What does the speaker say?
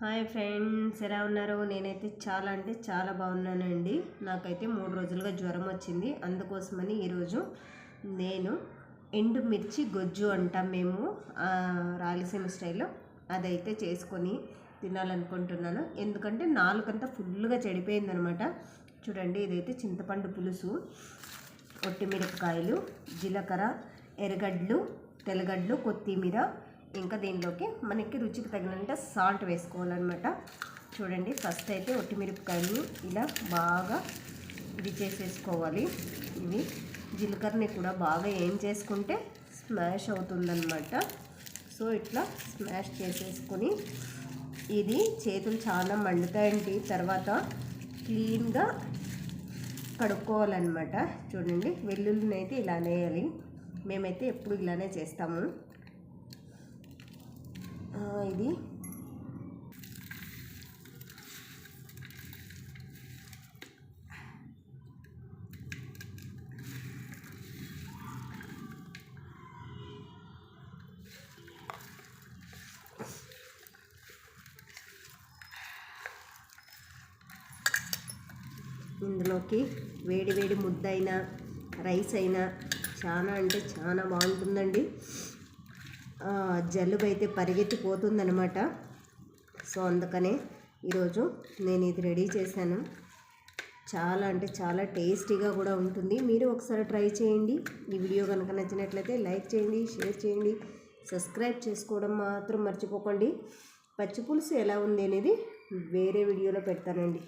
Hi friends ఎలా ఉన్నారు? నేనైతే చాలా అంటే చాలా బాగున్నానండి. నాకైతే మూడు రోజులుగా జ్వరం వచ్చింది. అందుకోసమని ఈరోజు నేను ఎండు మిర్చి గొజ్జు అంటాం మేము రాయలసీమ స్టైల్లో. అదైతే చేసుకొని తినాలనుకుంటున్నాను. ఎందుకంటే నాలుకంతా ఫుల్గా చెడిపోయిందనమాట. చూడండి ఇదైతే చింతపండు పులుసు ఒట్టిమిరపకాయలు జీలకర్ర ఎర్రగడ్డలు తెల్లగడ్డలు కొత్తిమీర ఇంకా దీనిలోకి మనకి రుచికి తగినంత సాల్ట్ వేసుకోవాలన్నమాట. చూడండి ఫస్ట్ అయితే ఒట్టిమిరపకాయలు ఇలా బాగా ఇది చేసేసుకోవాలి. ఇవి జీలకర్రని కూడా బాగా ఏం చేసుకుంటే స్మాష్ అవుతుందన్నమాట. సో ఇట్లా స్మాష్ చేసేసుకొని ఇది చేతులు చాలా మండుతాయండి. తర్వాత క్లీన్గా కడుక్కోవాలన్నమాట. చూడండి వెల్లుల్లిని అయితే ఇలానే వేయాలి. మేమైతే ఎప్పుడు ఇలానే చేస్తాము. ఇది. ఇందులోకి వేడి వేడి ముద్ద అయినా రైస్ అయినా చాలా అంటే చాలా బాగుంటుందండి. జలుబు అయితే పరిగెత్తిపోతుందనమాట సో అందుకనే ఈరోజు నేను ఇది రెడీ చేశాను. చాలా అంటే చాలా టేస్టీగా కూడా ఉంటుంది. మీరు ఒకసారి ట్రై చేయండి. ఈ వీడియో కనుక నచ్చినట్లయితే లైక్ చేయండి షేర్ చేయండి సబ్స్క్రైబ్ చేసుకోవడం మాత్రం మర్చిపోకండి. పచ్చి పులుసు ఎలా ఉంది అనేది వేరే వీడియోలో పెడతానండి.